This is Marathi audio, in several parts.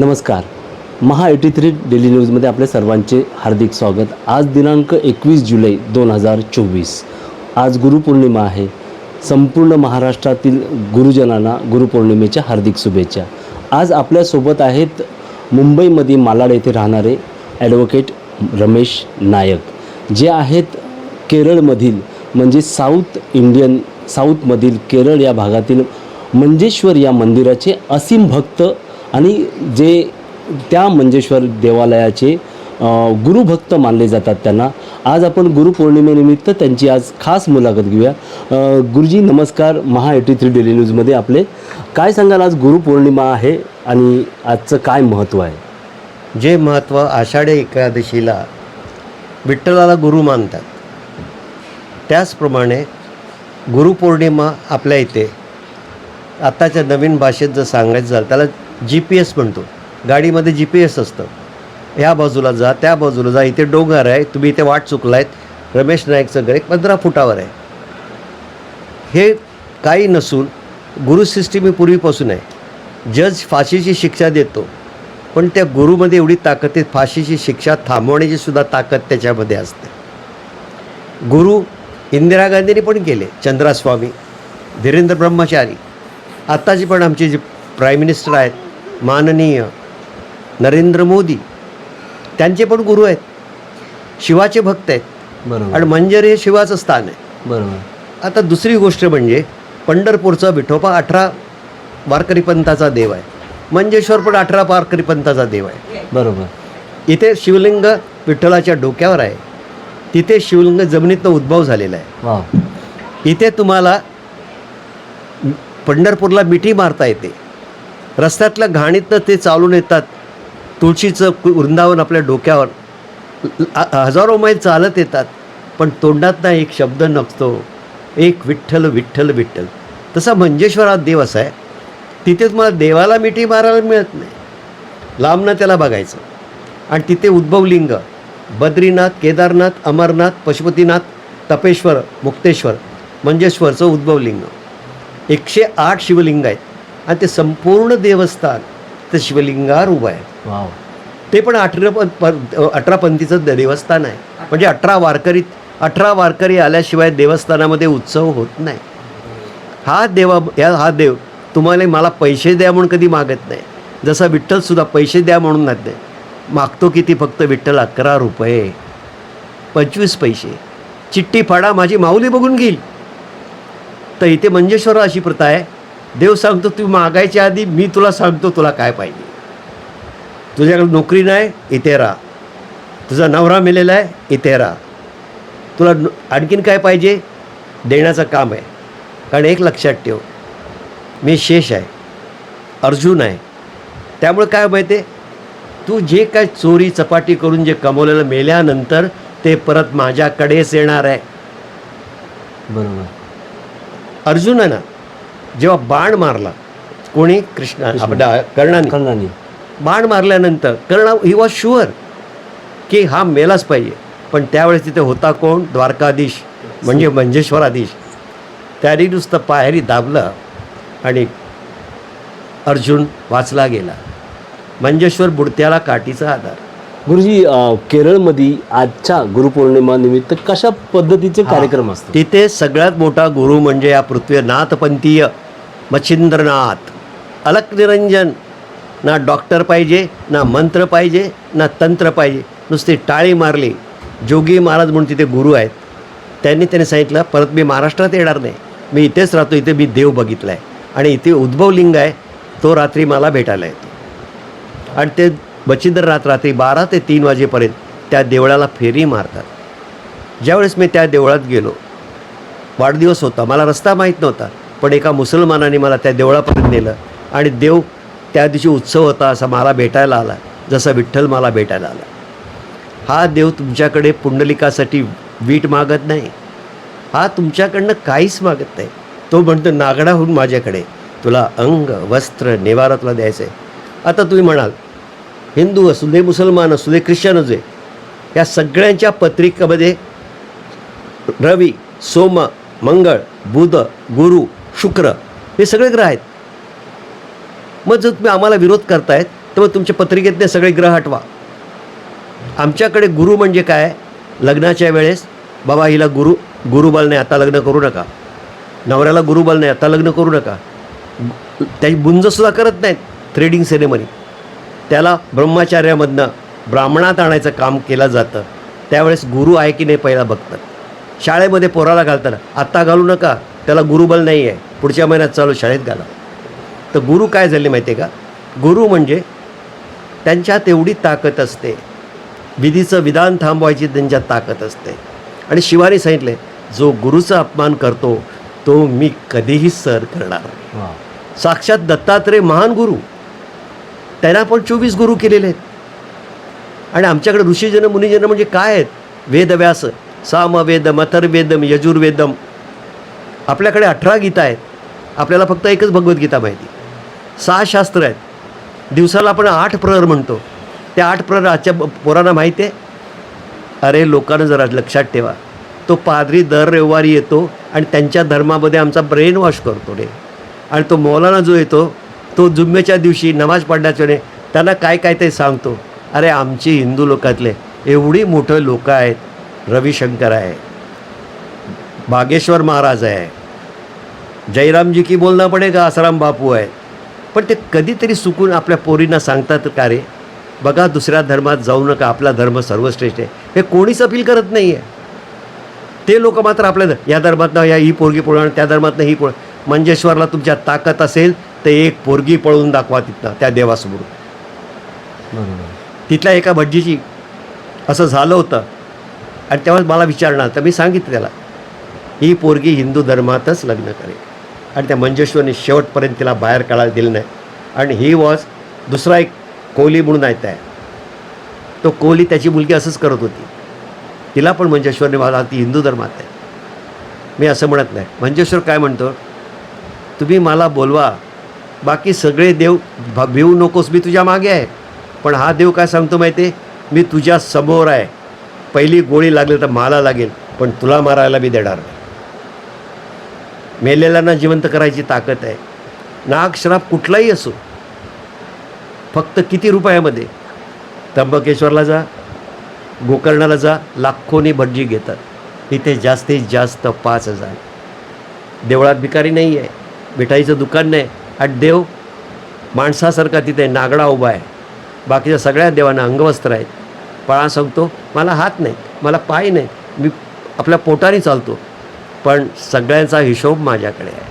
नमस्कार. महा एटी थ्री डेली न्यूजमध्ये आपल्या सर्वांचे हार्दिक स्वागत. आज दिनांक एकवीस जुलै दोन हजार चोवीस. आज गुरुपौर्णिमा आहे. संपूर्ण महाराष्ट्रातील गुरुजनांना गुरुपौर्णिमेच्या हार्दिक शुभेच्छा. आज आपल्यासोबत आहेत मुंबईमध्ये मालाड येथे राहणारे ॲडव्होकेट रमेश नायक. जे आहेत केरळमधील म्हणजे साऊथ इंडियन साऊथमधील केरळ या भागातील मंजेश्वर या मंदिराचे असीम भक्त आणि जे त्या मंजेश्वर देवालयाचे गुरुभक्त मानले जातात त्यांना. आज आपण गुरुपौर्णिमेनिमित्त त्यांची आज खास मुलाखत घेऊया. गुरुजी नमस्कार महा एटी थ्री डेली न्यूजमध्ये आपले. काय सांगाल आज गुरुपौर्णिमा आहे आणि आजचं काय महत्त्व आहे? जे महत्त्व आषाढी एकादशीला विठ्ठलाला गुरु मानतात त्याचप्रमाणे गुरुपौर्णिमा आपल्या इथे आत्ताच्या नवीन भाषेत जर सांगायचं झालं त्याला जी पी एस म्हणतो. गाडीमध्ये जी पी एस असतं. ह्या बाजूला जा त्या बाजूला जा. इथे डोंगर आहे. तुम्ही इथे वाट चुकलायत. रमेश नाईकचं घर एक पंधरा फुटावर आहे. हे काही नसून गुरु सिस्टीम ही पूर्वीपासून आहे. जज फाशीची शिक्षा देतो. पण त्या गुरुमध्ये एवढी ताकद आहे फाशीची शिक्षा थांबवण्याची सुद्धा ताकद त्याच्यामध्ये असते. गुरु इंदिरा गांधींनी पण केले चंद्रास्वामी धीरेंद्र ब्रह्मचारी. आत्ताची पण आमचे जे प्राईम मिनिस्टर आहेत माननीय नरेंद्र मोदी. त्यांचे पण गुरु आहेत. शिवाचे भक्त आहेत. आणि बरोबर मंजर हे शिवाचं स्थान आहे. बरोबर. आता दुसरी गोष्ट म्हणजे पंढरपूरचा विठोबा अठरा वारकरी पंथाचा देव आहे. मंजेश्वर पण अठरा वारकरी पंथाचा देव आहे. बरोबर. इथे शिवलिंग विठ्ठलाच्या डोक्यावर आहे. तिथे शिवलिंग जमिनीतनं उद्भव झालेला आहे. इथे तुम्हाला पंढरपूरला मिठी मारता येते. रस्त्यातल्या घाणीतनं ते चालून येतात. तुळशीचं वृंदावन आपल्या डोक्यावर. हजारो मैल चालत येतात पण तोंडातनं एक शब्द नसतो. एक विठ्ठल विठ्ठल विठ्ठल. तसा मंजेश्वर हा देव असा आहे. तिथे तुम्हाला देवाला मिठी मारायला मिळत नाही. लांबनं त्याला बघायचं. आणि तिथे उद्भवलिंग बद्रीनाथ केदारनाथ अमरनाथ पशुपतीनाथ तपेश्वर मुक्तेश्वर मंजेश्वरचं उद्भवलिंग एकशे आठ शिवलिंग आहेत. आणि ते संपूर्ण देवस्थान ते शिवलिंगावर उभं आहे. वाव. ते पण अठरा अठरा पंथीचं देवस्थान आहे. म्हणजे अठरा वारकरी अठरा वारकरी आल्याशिवाय देवस्थानामध्ये उत्सव होत नाही. हा देवा या हा देव तुम्हाला मला पैसे द्या म्हणून कधी मागत नाही. जसा विठ्ठलसुद्धा पैसे द्या म्हणून नाही नाही मागतो किती? फक्त विठ्ठल अकरा रुपये. पंचवीस पैसे. चिठ्ठी फाडा माझी माऊली बघून घेईल. तर इथे मंजेश्वर अशी प्रथा आहे. देव सांगतो तू मागायच्या आधी मी तुला सांगतो तुला काय पाहिजे. तुझ्याकडे नोकरी नाही इथे राहा. तुझा नवरा मिलेला आहे इथे राहा. तुला आणखीन काय पाहिजे? देण्याचं काम आहे. कारण एक लक्षात ठेव मी शेष आहे. अर्जुन आहे. त्यामुळे काय माहिती आहे? तू जे काय चोरी चपाटी करून जे कमवलेलं मेल्यानंतर ते परत माझ्याकडेच येणार आहे. बरोबर. अर्जुन आहे ना जेव्हा बाण मारला कोणी कृष्णा. आपल्या कर्णाने. कर्णानी. बाण मारल्यानंतर कर्ण ही वॉज शुअर की हा मेलाच पाहिजे. पण त्यावेळेस तिथे होता कोण? द्वारकाधीश म्हणजे मंजेश्वराधीश. त्याने नुसतं पायरी दाबलं आणि अर्जुन वाचला गेला. मंजेश्वर बुडत्याला काठीचा आधार. गुरुजी केरळमध्ये आजच्या गुरुपौर्णिमा निमित्त कशा पद्धतीचे कार्यक्रम असतात? तिथे सगळ्यात मोठा गुरु म्हणजे या पृथ्वी नाथपंथीय मच्छिंद्रनाथ. अलक निरंजन. ना डॉक्टर पाहिजे ना मंत्र पाहिजे ना तंत्र पाहिजे. नुसती टाळी मारली. जोगी महाराज म्हणून तिथे गुरु आहेत. त्यांनी त्यांनी सांगितलं परत मी महाराष्ट्रात येणार नाही. मी इथेच राहतो इथे मी देव बघितला आहे आणि इथे उद्भवलिंग आहे तो रात्री मला भेटायला येतो. आणि ते बचिंद्रनाथ रात्री बारा ते तीन वाजेपर्यंत त्या देवळाला फेरी मारतात. ज्यावेळेस मी त्या देवळात गेलो वाढदिवस होता मला रस्ता माहीत नव्हता. पण एका मुसलमानाने मला त्या देवळापर्यंत नेलं. आणि देव त्या दिवशी उत्सव होता असा मला भेटायला आला जसा विठ्ठल मला भेटायला आला. हा देव तुमच्याकडे पुंडलिकासाठी वीट मागत नाही. हा तुमच्याकडनं काहीच मागत नाही. तो म्हणतो नागडा होऊन माझ्याकडे तुला अंग वस्त्र निवारा तुला द्यायचं आहे आता तुम्ही म्हणाल हिंदू असू दे मुसलमान असू दे ख्रिश्चन असू दे या सगळ्यांच्या पत्रिकेमध्ये रवी सोम मंगळ बुध गुरु शुक्र. हे सगळे ग्रह आहेत. मग जर तुम्ही आम्हाला विरोध करतायत तर मग तुमच्या पत्रिकेतले सगळे ग्रह हटवा. आमच्याकडे गुरु म्हणजे काय? लग्नाच्या वेळेस बाबा हिला गुरु गुरुबल नाही आता लग्न करू नका. नवऱ्याला गुरुबल नाही आता लग्न करू नका. त्याची बुंजसुद्धा करत नाहीत थ्रेडिंग सेरेमनी त्याला ब्रह्मचार्यामधनं ब्राह्मणात आणायचं काम केलं जातं. त्यावेळेस गुरु आहे की नाही पहिला बघतात. शाळेमध्ये पोराला घालताना आत्ता घालू नका त्याला गुरुबल नाही आहे पुढच्या महिन्यात चालू शाळेत घाला. तर गुरु काय झाले माहिती आहे का? गुरु म्हणजे त्यांच्यात एवढी ताकद असते. विधीचं विधान थांबवायची त्यांच्यात ताकद असते. आणि शिवाने सांगितले जो गुरुचा अपमान करतो तो मी कधीही सर करणार साक्षात दत्तात्रय महान गुरु. त्यांना पण चोवीस गुरु केलेले आहेत. आणि आमच्याकडे ऋषीजन मुनिजन म्हणजे काय आहेत? वेदव्यास सामवेदम अथर्वेदम यजुर्वेदम. आपल्याकडे अठरा गीता आहेत. आपल्याला फक्त एकच भगवद्गीता माहिती. सहा शास्त्र आहेत. दिवसाला आपण आठ प्रहर म्हणतो. त्या आठ प्रहर आजच्या पोरांना माहिती आहे? अरे लोकांना जरा लक्षात ठेवा. तो पादरी दर रविवारी येतो आणि त्यांच्या धर्मामध्ये आमचा ब्रेन वॉश करतो रे. आणि तो मौलाना जो येतो तो जुम्मेच्या दिवशी नमाज पडण्याच्या वेळी त्यांना काय काय ते सांगतो. अरे आमची हिंदू लोकातले एवढी मोठं लोक आहेत. रविशंकर आहे. बागेश्वर महाराज आहे. जयरामजी की बोलना पडेगा आसाराम बापू आहे. पण ते कधीतरी चुकून आपल्या पोरींना सांगतात का रे? बघा दुसऱ्या धर्मात जाऊ नका आपला धर्म सर्वश्रेष्ठ आहे. हे कोणीच अपील करत नाही आहे ते लोक मात्र आपल्या या धर्मातनं या ही पोरगी आणि त्या धर्मातनं ही पळ मंजेश्वरला तुमच्या ताकद असेल तर एक पोरगी पळवून दाखवा तिथनं त्या देवासमोर तिथल्या एका भटजीची असं झालं होतं. आणि तेव्हा मला विचारणार तर मी सांगितलं त्याला ही पोरगी हिंदू धर्मातच लग्न करेल. आणि त्या मंजेश्वरने शेवटपर्यंत तिला बाहेर काढायला दिलं नाही. आणि ही वॉज दुसरा एक कोहली म्हणून आहेत आहे तो कोहली त्याची मुलगी असंच करत होती. तिला पण मंजेश्वरने मला ती हिंदू धर्मात आहे. मी असं म्हणत नाही. मंजेश्वर काय म्हणतो? तुम्ही मला बोलवा. बाकी सगळे देव भिवू नकोस मी तुझ्या मागे आहे. पण हा देव काय सांगतो माहिती आहे? मी तुझ्या समोर आहे. पहिली गोळी लागली तर मला लागेल पण तुला मारायला मी देणार नाही. मेलेल्यांना जिवंत करायची ताकद आहे. नाग श्राप कुठलाही असो फक्त किती रुपयामध्ये त्र्यंबकेश्वरला जा गोकर्णाला जा लाखोनी भटजी घेतात. इथे जास्तीत जास्त पाच हजार. देवळात भिकारी नाही आहे मिठाईचं दुकान नाही. आणि देव माणसासारखा तिथे नागडा उभा आहे. बाकीच्या सगळ्या देवांना अंगवस्त्र आहेत. पळा सांगतो मला हात नाही मला पाय नाही. मी आपल्या पोटाने चालतो. पण सगळ्यांचा हिशोब माझ्याकडे आहे.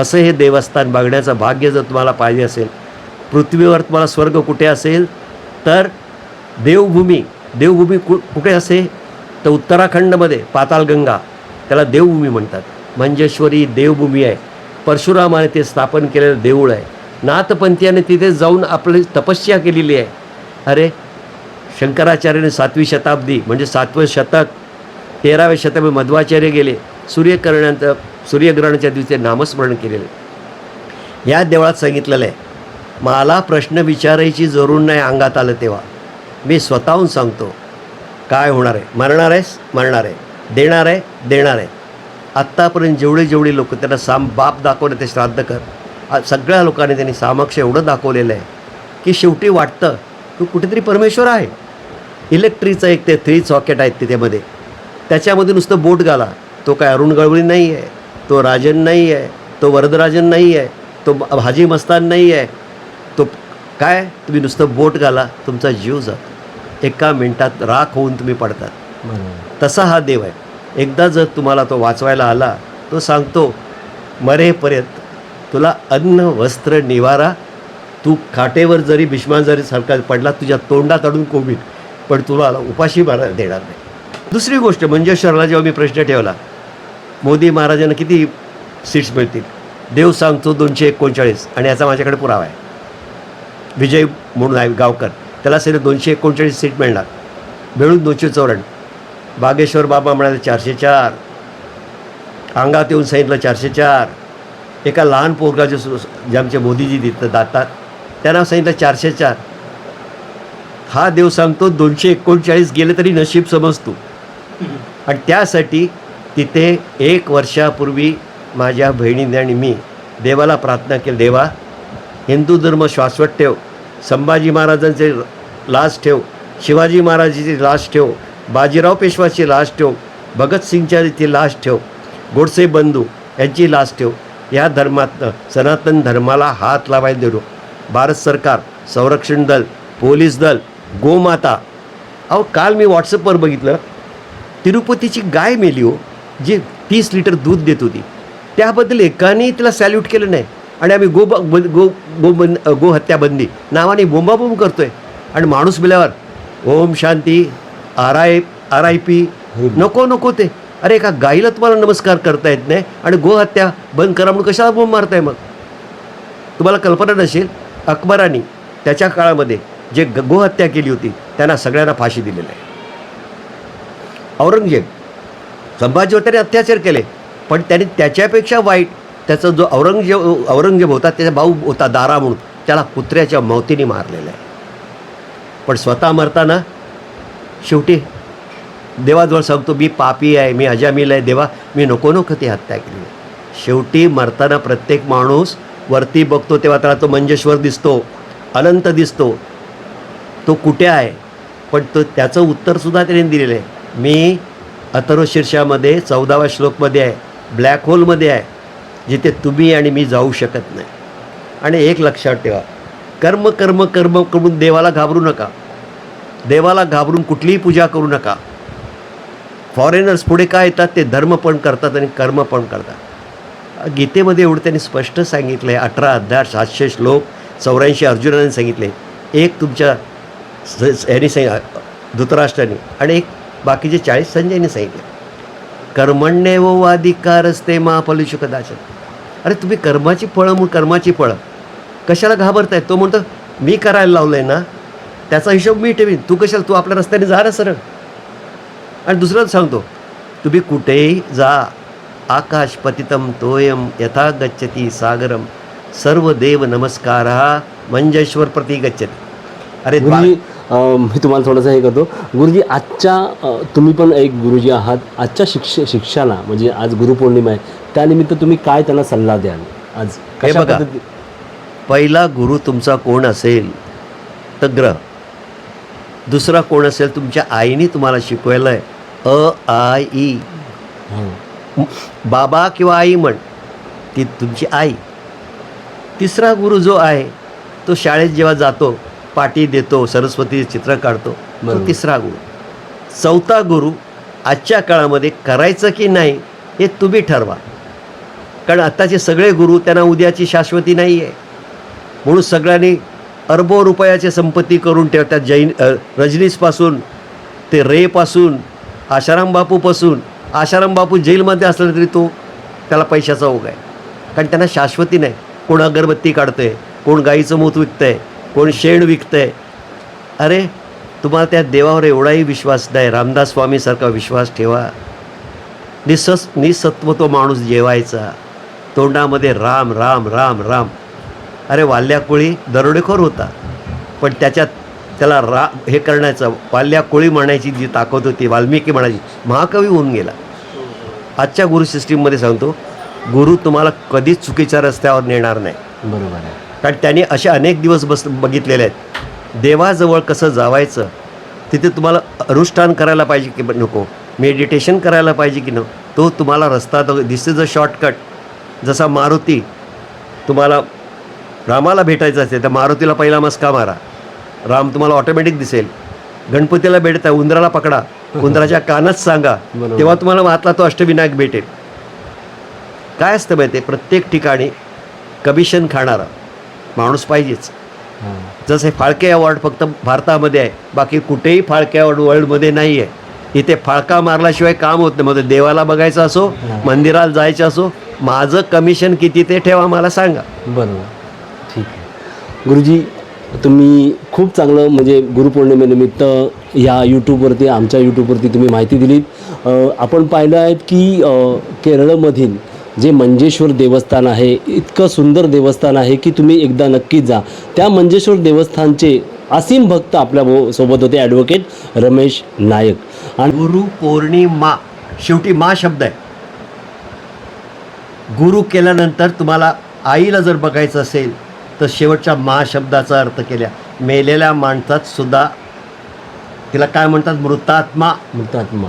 असं हे देवस्थान बघण्याचं भाग्य जर तुम्हाला पाहिजे असेल पृथ्वीवर तुम्हाला स्वर्ग कुठे असेल तर देवभूमी देवभूमी कु कुठे असे? तर उत्तराखंडमध्ये पातालगंगा त्याला देवभूमी म्हणतात. मंजेश्वरी देवभूमी आहे. परशुरामाने ते स्थापन केलेलं देऊळ आहे. नाथपंथीयाने तिथे जाऊन आपली तपस्या केलेली आहे. अरे शंकराचार्याने सातवी शताब्दी म्हणजे सातवं शतक तेराव्या शतकामध्ये मध्वाचार्य गेले. सूर्यकरणांचं सूर्यग्रहणाच्या दिवशी नामस्मरण केलेलं या देवळात सांगितलेलं आहे मला प्रश्न विचारायची जरूर नाही अंगात आलं तेव्हा. मी स्वतःहून सांगतो काय होणार आहे? मरणार आहेस? मरणार आहे. देणार आहे? देणार आहे. आत्तापर्यंत जेवढे जेवढे लोक त्यांना साम बाप दाखवले ते श्राद्ध कर. सगळ्या लोकांनी त्यांनी सामक्ष एवढं दाखवलेलं आहे की शेवटी वाटतं की कुठेतरी परमेश्वर आहे. इलेक्ट्रिकचं एक ते थ्री सॉकेट आहेत तिथेमध्ये त्याच्यामध्ये नुसतं बोट घाला. तो काय अरुण गवळी नाही आहे तो राजन नाही आहे तो वरदराजन नाही आहे तो हाजी मस्तान नाही आहे तो काय? तुम्ही नुसतं बोट घाला तुमचा जीव जातो. एका मिनिटात राख होऊन तुम्ही पडतात तसा हा देव आहे. एकदा जर तुम्हाला तो वाचवायला आला तो सांगतो मरेपर्यंत तुला अन्न वस्त्र निवारा तू खाटेवर जरी भीष्मा जरी सरकार पडला तुझ्या तोंडात अडून कोविड पण तुला उपाशी मारायला देणार नाही. दुसरी गोष्ट मंजेश्वरला जेव्हा मी प्रश्न ठेवला मोदी महाराजांना किती सीट्स मिळतील? देव सांगतो दोनशे एकोणचाळीस आणि याचा माझ्याकडे पुरावा आहे. विजय म्हणून आहे गावकर. त्याला सगळे दोनशे एकोणचाळीस सीट मिळणार. मिळून दोनशे चौऱ्याण्णव. बागेश्वर बाबा म्हणाले चारशे चार. अंगात येऊन सांगितलं चारशे चार. एका लहान पोरगाचे जे आमचे मोदीजी तिथं दातात. त्यांना सांगितलं चारशे चार. हा देव सांगतो दोनशे एकोणचाळीस गेले तरी नशीब समजतो. आणि त्यासाठी तिथे एक वर्षापूर्वी माझ्या बहिणीने आणि मी देवाला प्रार्थना केली देवा हिंदू धर्म शाश्वत ठेव संभाजी महाराजांचे लाश ठेव शिवाजी महाराजांची लाश ठेव बाजीराव पेशवाची लाश ठेव भगतसिंगच्या तिथे लाश ठेव गोडसे बंधू यांची लाश ठेव या धर्मातनं सनातन धर्माला हात लावायला देतो भारत सरकार संरक्षण दल पोलीस दल गोमाता. अहो काल मी व्हॉट्सअपवर बघितलं तिरुपतीची गाय मेली हो. जी तीस लिटर दूध देत होती. त्याबद्दल एकाने तिला सॅल्यूट केलं नाही. आणि आम्ही गो ब- गो गो बंद गोहत्या बंदी नावाने बोंबाबोंब आहे आणि माणूस मिल्यावर Om Shanti R I R I P नको नको ते. अरे एका गाईला तुम्हाला नमस्कार करता येत नाही आणि गोहत्या बंद करा म्हणून कशाला बोंब मारताय मग? तुम्हाला कल्पना नसेल अकबराने त्याच्या काळामध्ये जे ग- गोहत्या केली होती त्यांना सगळ्यांना फाशी दिलेली आहे. औरंगजेब संभाजीवर त्याने अत्याचार केले. पण त्याने त्याच्यापेक्षा वाईट त्याचा जो औरंगजेब औरंगजेब होता त्याचा भाऊ होता दारा म्हणून त्याला कुत्र्याच्या मौतीने मारलेला आहे. पण स्वतः मरताना शेवटी देवाजवळ सांगतो मी पापी आहे मी अजामील आहे देवा मी नको नको ती हत्या केली. शेवटी मरताना प्रत्येक माणूस वरती बघतो तेव्हा त्याला तो मंजेश्वर दिसतो अनंत दिसतो. तो कुठे आहे? पण तो त्याचं उत्तरसुद्धा त्याने दिलेलं आहे. मी अथर्व शीर्षामध्ये चौदाव्या श्लोकमध्ये आहे ब्लॅक होलमध्ये आहे जिथे तुम्ही आणि मी जाऊ शकत नाही. आणि एक लक्षात ठेवा कर्म कर्म कर्म करून देवाला घाबरू नका. देवाला घाबरून कुठलीही पूजा करू नका. फॉरेनर्स पुढे काय येतात ते धर्म पण करतात आणि कर्म पण करतात. गीतेमध्ये एवढं त्यांनी स्पष्ट सांगितलं आहे अठरा अध्याय सातशे श्लोक चौऱ्याऐंशी अर्जुनाने सांगितले. एक तुमच्या यांनी सांग धृतराष्ट्राने. आणि एक बाकीचे चाळीस संजयने सांगितले. कर्मण्य व वाधिकारस्ते मा फलिशु कदाचन अरे तुम्ही कर्माची फळं म्हणून कर्माची फळं. कशाला घाबरताय? तो म्हणतो मी करायला लावलं आहे ना त्याचा हिशोब मी ठेवीन. तू कशाला तू आपल्या रस्त्याने जा ना सरळ. आणि दुसरंच सांगतो तुम्ही कुठेही जा. आकाश पतितम तोयम यथा गच्छती सागरम. सर्व देव नमस्कार मंजेश्वर प्रति गच्छती. अरे मी तुम्हाला थोडंसं हे करतो. गुरुजी आजच्या तुम्ही पण एक गुरुजी आहात. आजच्या शिक्ष शिक्षाला म्हणजे आज गुरुपौर्णिमा आहे त्यानिमित्त तुम्ही काय त्यांना सल्ला द्याल? आज कशा बघा. पहिला गुरु तुमचा कोण असेल? तर ग्रह. दुसरा कोण असेल? तुमच्या आईने तुम्हाला शिकवायला आहे अ आय ई. बाबा किंवा आई म्हण ती तुमची आई. तिसरा गुरु जो आहे तो शाळेत जेव्हा जातो पाठी देतो सरस्वती चित्र काढतो तो. तिसरा गुरु. चौथा गुरु आजच्या काळामध्ये करायचं की नाही हे तुम्ही ठरवा. कारण आत्ताचे सगळे गुरु त्यांना उद्याची शाश्वती नाही आहे म्हणून सगळ्यांनी अरबो रुपयाची संपत्ती करून ठेवतात जैन अ, रजनीसपासून ते रेपासून आशाराम बापूपासून. आशाराम बापू जेलमध्ये असला तरी तो त्याला पैशाचा ओघ आहे. कारण त्यांना शाश्वती नाही. कोण अगरबत्ती काढतंय कोण गाईचं मूत विकतंय कोण शेण विकतंय? अरे तुम्हाला त्या देवावर एवढाही विश्वास नाही. रामदास स्वामीसारखा विश्वास ठेवा. निसस निसत्व तो माणूस जेवायचा. तोंडामध्ये राम राम राम राम. अरे वाल्या कोळी दरोडेखोर होता. पण त्याच्यात त्याला रा हे करण्याचं वाल्या कोळी म्हणायची जी ताकद होती वाल्मिकी म्हणायची महाकवी होऊन गेला. आजच्या गुरु सिस्टीममध्ये सांगतो गुरु तुम्हाला कधीच चुकीच्या रस्त्यावर नेणार नाही. बरोबर आहे. कारण त्याने असे अनेक दिवस बस बघितलेले आहेत. देवाजवळ कसं जावायचं तिथे तुम्हाला अनुष्ठान करायला पाहिजे की नको मेडिटेशन करायला पाहिजे की नको तो तुम्हाला रस्ता दिस इज अ शॉर्टकट जसा मारुती तुम्हाला रामाला भेटायचं असेल तर मारुतीला पहिला मस्का मारा. राम तुम्हाला ऑटोमॅटिक दिसेल. गणपतीला भेटता उंदराला पकडा. उंदराच्या कानच सांगा. तेव्हा तुम्हाला महातला तो अष्टविनायक भेटेल. काय असतं माहिती आहे प्रत्येक ठिकाणी कमिशन खाणारा माणूस पाहिजेच. जसे फाळके अवॉर्ड फक्त भारतामध्ये आहे बाकी कुठेही फाळके अवॉर्ड वर्ल्डमध्ये नाही आहे इथे फाळका मारल्याशिवाय काम होत नाही. मग देवाला बघायचं असो मंदिराला जायचं असो माझं कमिशन किती ते ठेवा मला सांगा. बरोबर. ठीक आहे. गुरुजी तुम्ही खूप चांगलं म्हणजे गुरुपौर्णिमेनिमित्त या यूट्यूबवरती आमच्या यूट्यूबवरती तुम्ही माहिती दिलीत. आपण पाहिलं आहे की केरळमधील जे मंजेश्वर देवस्थान आहे इतकं सुंदर देवस्थान आहे की तुम्ही एकदा नक्कीच जा. त्या मंजेश्वर देवस्थानचे असीम भक्त आपल्यासोबत होते ॲडव्होकेट रमेश नायक. आणि गुरु पौर्णिमा शेवटी मा शब्द आहे. गुरु केल्यानंतर तुम्हाला आईला जर बघायचं असेल तर शेवटच्या मा शब्दाचा अर्थ केल्या. मेलेल्या माणसात सुद्धा तिला काय म्हणतात? मृतात्मा. मृतात्मा.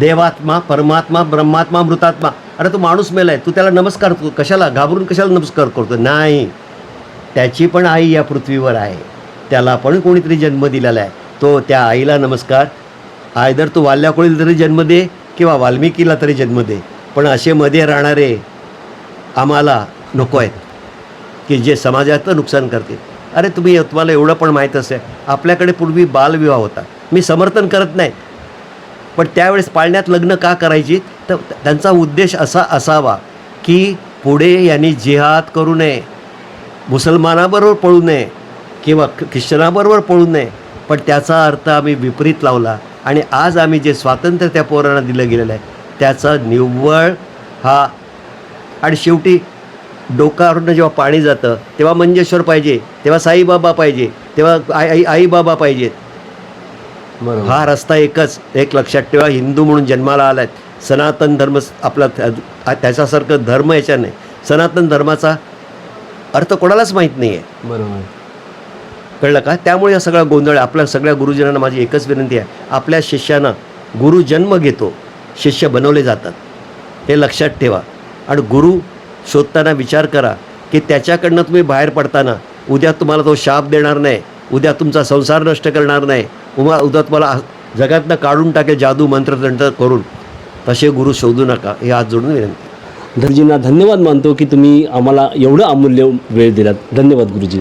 देवात्मा परमात्मा ब्रह्मात्मा मृतात्मा. अरे तो माणूस मेलाय तू त्याला नमस्कार करतो. कशाला? घाबरून कशाला नमस्कार करतो नाही. त्याची पण आई या पृथ्वीवर आहे. त्याला पण कोणीतरी जन्म दिलेला आहे. तो त्या आईला नमस्कार. आयदर तू वाल्याकोळीला तरी जन्म दे किंवा वाल्मिकीला तरी जन्म दे. पण असे मध्ये राहणारे आम्हाला नको आहेत की जे समाजाचं नुकसान करतील. अरे तुम्ही तुम्हाला एवढं पण माहीत असेल. आपल्याकडे पूर्वी बालविवाह होता. मी समर्थन करत नाही. पण त्यावेळेस पाळण्यात लग्न का करायची तर त्यांचा उद्देश असा असावा की पुढे यांनी जिहाद करू नये मुसलमानाबरोबर पळू नये किंवा ख्रिश्चनाबरोबर पळू नये. पण त्याचा अर्थ आम्ही विपरीत लावला आणि आज आम्ही जे स्वातंत्र्य त्या पोरांना दिलं गेलेलं आहे त्याचा निव्वळ हा आणि शेवटी डोकावरनं जेव्हा पाणी जातं तेव्हा मंजेश्वर पाहिजे तेव्हा साईबाबा पाहिजे तेव्हा आई आई आईबाबा पाहिजेत. हा रस्ता एकच एक लक्षात ठेवा हिंदू म्हणून जन्माला आलाय. सनातन धर्म आपला त्या- त्याच्यासारखं धर्म याच्या नाही. सनातन धर्माचा अर्थ कोणालाच माहीत नाही आहे बरोबर. कळलं का? त्यामुळे हा सगळा गोंधळ. आपल्या सगळ्या गुरुजनांना माझी एकच विनंती आहे. आपल्या शिष्यांना गुरु जन्म घेतो शिष्य बनवले जातात. हे लक्षात ठेवा. आणि गुरु शोधताना विचार करा की त्याच्याकडनं तुम्ही बाहेर पडताना उद्या तुम्हाला तो शाप देणार नाही उद्या तुमचा संसार नष्ट करणार नाही. उमा उद्या तुम्हाला जगातनं काढून टाकेल जादू मंत्रतंत्र करून. तसे गुरु शोधू नका हे आज जोडून विनंती. धनजींना धन्यवाद मानतो की तुम्ही आम्हाला एवढं अमूल्य वेळ दिलात. धन्यवाद गुरुजी.